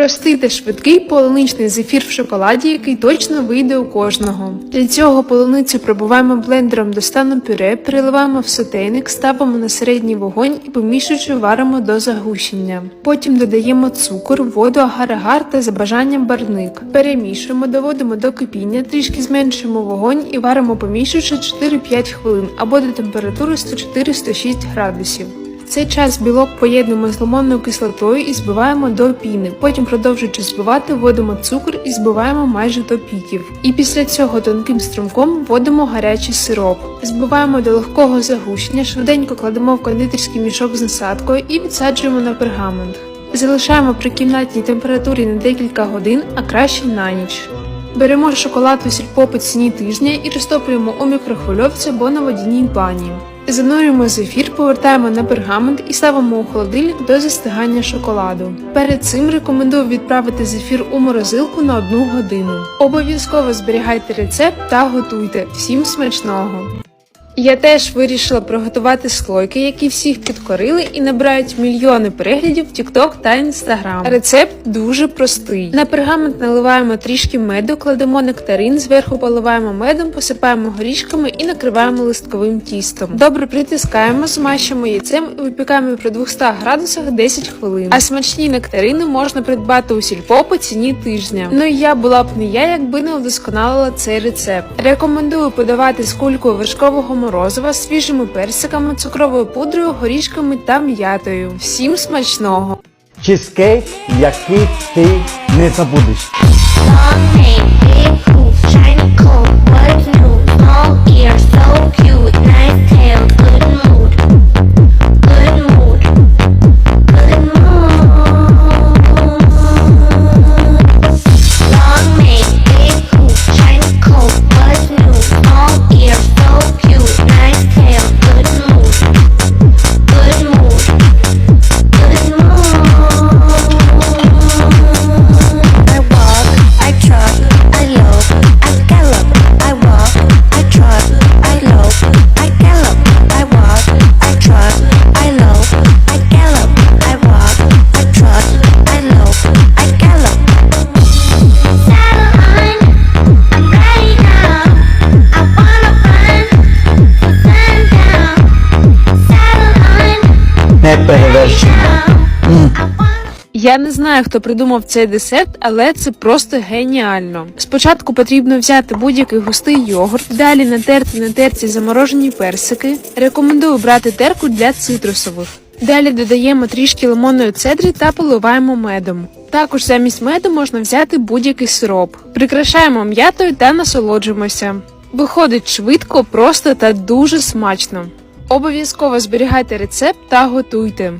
Простий та швидкий полуничний зефір в шоколаді, який точно вийде у кожного. Для цього полуницю пробуваємо блендером до стану пюре, переливаємо в сотейник, ставимо на середній вогонь і помішуючи варимо до загущення. Потім додаємо цукор, воду, агар-агар та за бажанням барник. Перемішуємо, доводимо до кипіння, трішки зменшуємо вогонь і варимо помішуючи 4-5 хвилин або до температури 104-106 градусів. Цей час білок поєднуємо з лимонною кислотою і збиваємо до піни. Потім, продовжуючи збивати, вводимо цукор і збиваємо майже до піків. І після цього тонким струмком вводимо гарячий сироп. Збиваємо до легкого загущення, швиденько кладемо в кондитерський мішок з насадкою і відсаджуємо на пергамент. Залишаємо при кімнатній температурі на декілька годин, а краще на ніч. Беремо шоколад у сільпо по ціні тижня і розтоплюємо у мікрохвильовці або на водяній бані. Занурюємо зефір, повертаємо на пергамент і ставимо у холодильник до застигання шоколаду. Перед цим рекомендую відправити зефір у морозилку на 1 годину. Обов'язково зберігайте рецепт та готуйте. Всім смачного! Я теж вирішила приготувати слойки, які всіх підкорили і набирають мільйони переглядів в TikTok та Instagram. Рецепт дуже простий. На пергамент наливаємо трішки меду, кладемо нектарин, зверху поливаємо медом, посипаємо горішками і накриваємо листковим тістом. Добре притискаємо, змащуємо яйцем і випікаємо при 200 градусах 10 хвилин. А смачні нектарини можна придбати у сільпо по ціні тижня. Ну і я була б не я, якби не удосконалила цей рецепт. Рекомендую подавати з кулькою вершкового морозива, свіжими персиками, цукровою пудрою, горішками та м'ятою. Всім смачного! чизкейк, який ти не забудеш. Я не знаю, хто придумав цей десерт, але це просто геніально. Спочатку потрібно взяти будь-який густий йогурт, далі натерти на терці заморожені персики. Рекомендую брати терку для цитрусових. Далі додаємо трішки лимонної цедри та поливаємо медом. Також замість меду можна взяти будь-який сироп. Прикрашаємо м'ятою та насолоджуємося. Виходить швидко, просто та дуже смачно. Обов'язково зберігайте рецепт та готуйте.